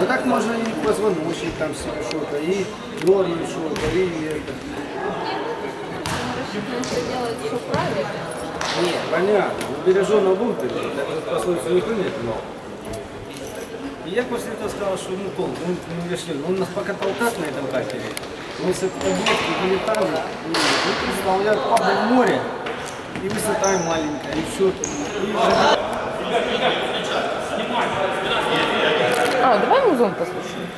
Ну так можно и позвоночник там себе что-то, и дернуть что-то, и это. Нет, понятно. Ну, береженого бункера, так вот пословицу никто нет, но. И я после этого сказал, что ну толк, ну не решили. Ну, он нас пока толкать на этом катере. Мы с этой таблетки вылетали, ну, я падал в море, и высота маленькая, и все. И А, давай музон послушаем.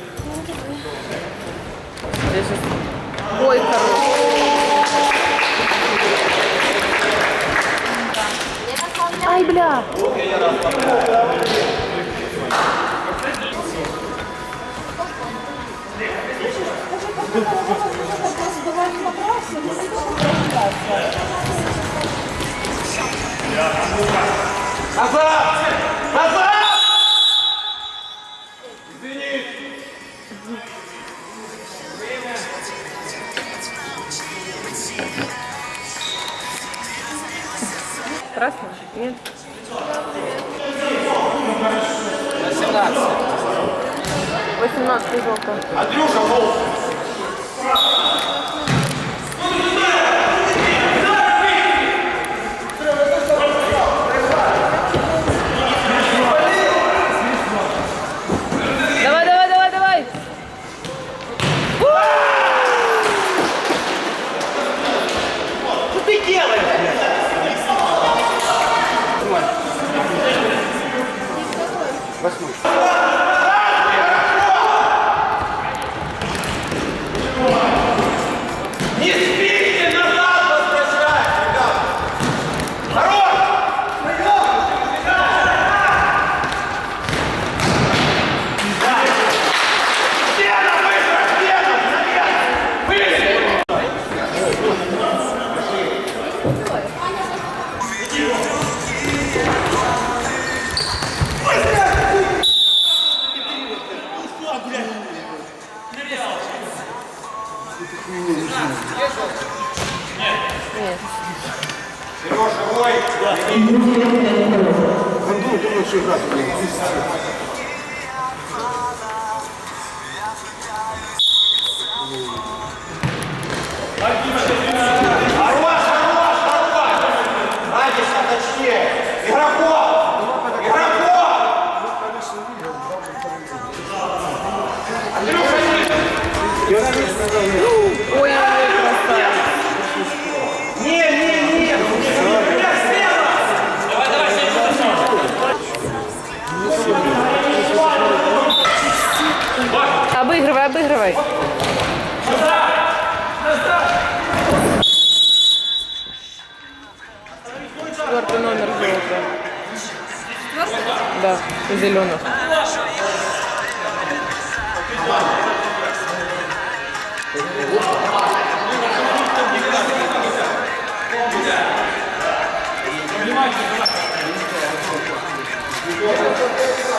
Ой, хороший. Ай, бля. Красный? Нет. 18 желтый. Давай, давай, давай, давай. Что ты делаешь? Восьмой. Не спите назад возвращать, ребят! Хорош! Стена быстро! Стена! Наверх! Выше! Сережа, ой! Антон, думаю, что играть. Хорош, Обыгрывай, обыгрывай. Четвертый номер желтый. Да, зеленых. Хорош.